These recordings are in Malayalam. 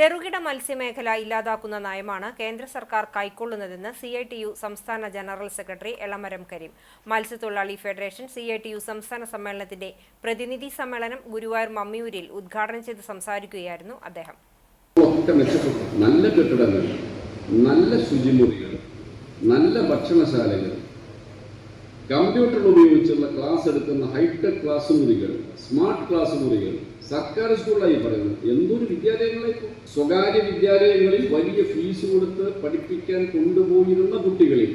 ചെറുകിട മത്സ്യമേഖല ഇല്ലാതാക്കുന്ന നയമാണ് കേന്ദ്ര സർക്കാർ കൈക്കൊള്ളുന്നതെന്ന് സി ഐ ടി യു സംസ്ഥാന ജനറൽ സെക്രട്ടറി എളമരം കരീം. മത്സ്യത്തൊഴിലാളി federation C I T U സംസ്ഥാന സമ്മേളനത്തിന്റെ പ്രതിനിധി സമ്മേളനം ഗുരുവായൂർ മമ്മിയൂരിൽ ഉദ്ഘാടനം ചെയ്ത് സംസാരിക്കുകയായിരുന്നു അദ്ദേഹം. നല്ല കെട്ടിടങ്ങൾ നല്ല ശുചിമുറികൾ നല്ല ഭക്ഷണശാലകൾ. കമ്പ്യൂട്ടർ ഉപയോഗിച്ചുള്ള ക്ലാസ് എടുക്കുന്ന ഹൈടെക് ക്ലാസ് മുറികൾ സ്മാർട്ട് ക്ലാസ് മുറികൾ സർക്കാർ സ്കൂളായി പറയുന്നത്. എന്തൊരു വിദ്യാലയങ്ങളെ സ്വകാര്യ വിദ്യാലയങ്ങളിൽ വലിയ ഫീസ് കൊടുത്ത് പഠിപ്പിക്കാൻ കൊണ്ടുപോയിരുന്ന കുട്ടികളിൽ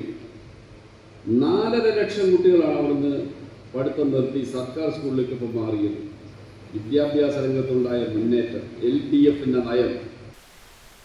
നാലര ലക്ഷം കുട്ടികളാണ് അവിടുന്ന് പഠിത്തം നിർത്തി സർക്കാർ സ്കൂളിലേക്ക് ഇപ്പോൾ മാറിയത്. വിദ്യാഭ്യാസ രംഗത്തുണ്ടായ മുന്നേറ്റം എൽ ഡി എഫിന്റെ നയം.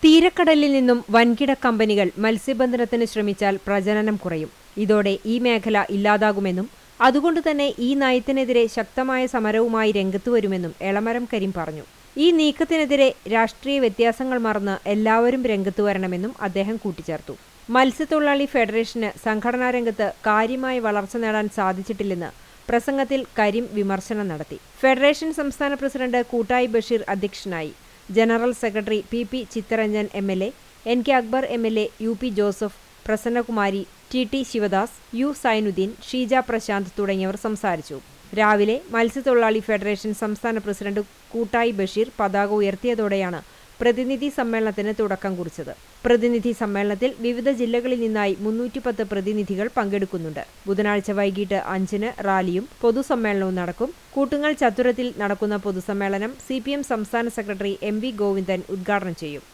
തീരക്കടലിൽ നിന്നും വൻകിട കമ്പനികൾ മത്സ്യബന്ധനത്തിന് ശ്രമിച്ചാൽ പ്രജനനം കുറയും. ഇതോടെ ഈ മേഖല ഇല്ലാതാകുമെന്നും അതുകൊണ്ട് തന്നെ ഈ നയത്തിനെതിരെ ശക്തമായ സമരവുമായി രംഗത്തു വരുമെന്നും എളമരം കരീം പറഞ്ഞു. ഈ നീക്കത്തിനെതിരെ രാഷ്ട്രീയ വ്യത്യാസങ്ങൾ മറന്ന് എല്ലാവരും രംഗത്തു വരണമെന്നും അദ്ദേഹം കൂട്ടിച്ചേർത്തു. മത്സ്യത്തൊഴിലാളി ഫെഡറേഷന് സംഘടനാ രംഗത്ത് കാര്യമായ വളർച്ച നേടാൻ സാധിച്ചിട്ടില്ലെന്ന് പ്രസംഗത്തിൽ കരീം വിമർശനം നടത്തി. ഫെഡറേഷൻ സംസ്ഥാന പ്രസിഡന്റ് കൂട്ടായി ബഷീർ അധ്യക്ഷനായി. General secretary P P Chittaranjan M L A N K Akbar M L A U P Joseph Prasannakumari T T Sivadas U Zainuddin Sheeja Prashanth തുടങ്ങിയവർ സംസാരിച്ചു. രാവിലെ മത്സ്യത്തൊഴിലാളി ഫെഡറേഷൻ സംസ്ഥാന പ്രസിഡന്റ് കൂട്ടായി ബഷീർ പതാക ഉയർത്തിയതോടെയാണ് പ്രതിനിധി സമ്മേളനത്തിന് തുടക്കം കുറിച്ചത്. പ്രതിനിധി സമ്മേളനത്തിൽ വിവിധ ജില്ലകളിൽ നിന്നായി മുന്നൂറ്റിപ്പത്ത് പ്രതിനിധികൾ പങ്കെടുക്കുന്നുണ്ട്. ബുധനാഴ്ച വൈകിട്ട് അഞ്ചിന് റാലിയും പൊതുസമ്മേളനവും നടക്കും. കൂട്ടുങ്ങൽ ചത്തുരത്തിൽ നടക്കുന്ന പൊതുസമ്മേളനം സി സംസ്ഥാന സെക്രട്ടറി എം ഗോവിന്ദൻ ഉദ്ഘാടനം ചെയ്യും.